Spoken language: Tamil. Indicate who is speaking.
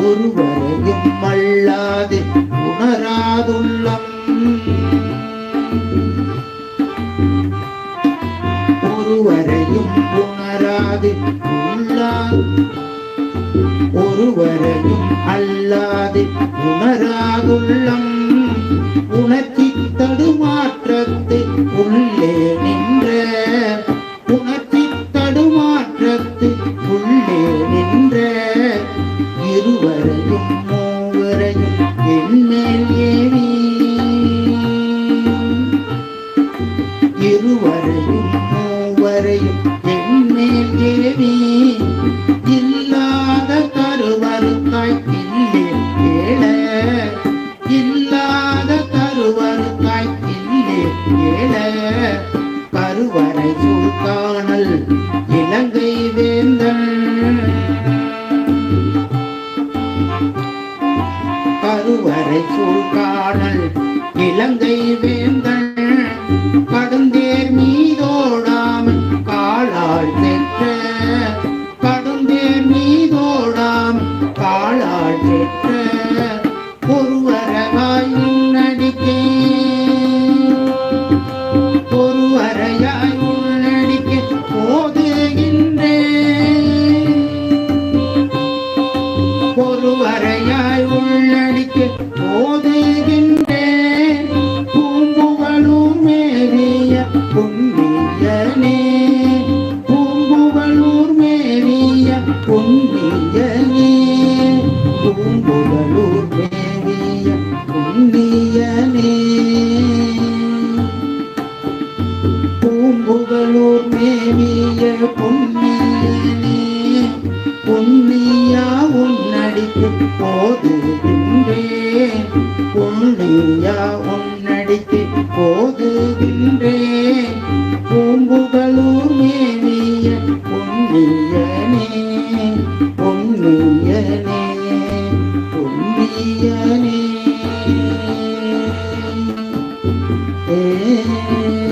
Speaker 1: ஒருவரையும் அல்லாது உணராதுள்ளம். ஒருவரையும் உணராது ஒருவரையும் அல்லாது உணராதுள்ளம். உணர்ச்சி தடுமாற்றத்தை உள்ள மூவரையும் என்மேல் ஏறி. இருவரையும் மூவரையும் என்மேல் ஏறி. இல்லாத கருவருக்காய் இல்லே ஏழ இல்லாத கருவருக்காய் இல்லே ஏழ இலங்கை வேந்தன் கருவறை சூழ்காணல் இலங்கை வேந்தன் கடுந்தேர் மீதோடாம். காலால் பெற்ற கடுந்தேர் மீதோடாம். காலால் பெற்ற ஒருவரவாய் பூம்புகளூர் மேவிய புண்ணியனே பூம்புகளூர் மேவிய பொன்னியனே பொன்னியா உன்னடிக்கு போதுகின்றேன். பொன்னியா உன்னடிக்கு போதுகின்றேன். பூம்புகளூர் மேவிய பொன்னியனே பொன்னியனே பொன்னியனே ஏ.